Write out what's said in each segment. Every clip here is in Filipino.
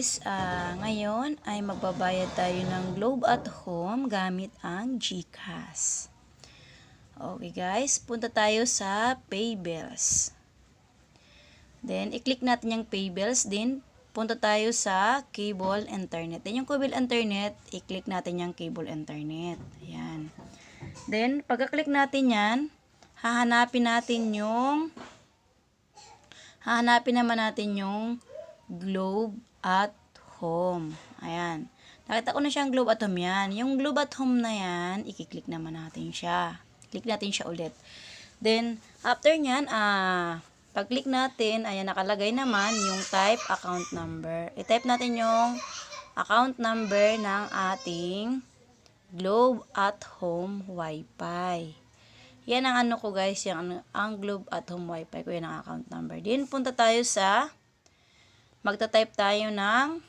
guys, ah, ngayon ay magbabayad tayo ng Globe at Home gamit ang GCash. Okay guys, punta tayo sa Pay Bills. Then, i-click natin yung Pay Bills. Then, punta tayo sa Cable Internet. Then, yung Cable Internet, i-click natin yung Cable Internet. Ayan. Then, pagka-click natin yan, hahanapin natin yung hahanapin naman natin yung Globe at Home. Ayan. Nakita ko na siyang Globe at Home yan. Yung Globe at Home na yan, ikiklik naman natin siya. Click natin siya ulit. Then, after nyan, ah, pag-click natin, ayan, nakalagay naman yung type account number. I-type natin yung account number ng ating Globe at Home Wi-Fi. Yan ang ano ko guys, yung ang Globe at Home Wi-Fi ko, yan ang account number. Then, punta tayo sa, magta-type tayo ng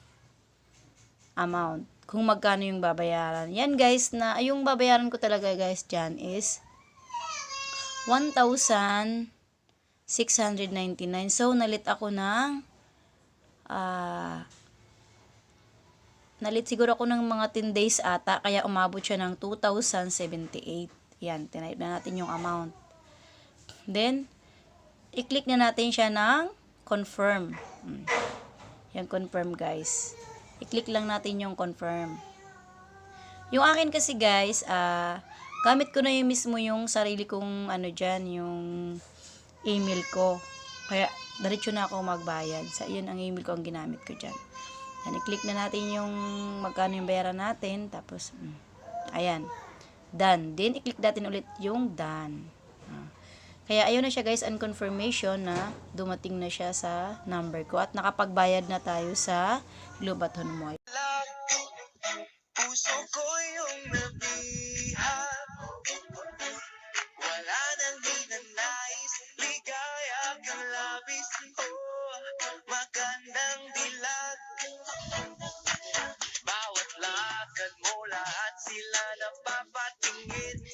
amount. Kung magkano yung babayaran. Yan guys, na, yung babayaran ko talaga guys dyan is 1,699. So, nalit ako ng ah nalit siguro ako ng mga 10 days ata, kaya umabot siya ng 2,078. Yan, tinype na natin yung amount. Then, i-click na natin siya ng confirm. Hmm. Yan, confirm guys. I-click lang natin yung confirm. Yung akin kasi guys, ah, gamit ko na yung mismo yung sarili kong ano dyan, yung email ko. Kaya, diretso na ako magbayad. Sa yun ang email ko ang ginamit ko dyan. Yan, i-click na natin yung magkano yung bayaran natin. Tapos, mm, ayan. Done. Then, i-click natin ulit yung done. Ah. Kaya ayun na siya guys, and confirmation na dumating na siya sa number ko at nakapagbayad na tayo sa Globaton Mall. Puso ko yung nabiha Wala nang hinanais Ligaya kang labis. Oh, magandang dilag. Bawat lakad mo lahat sila napapatingin.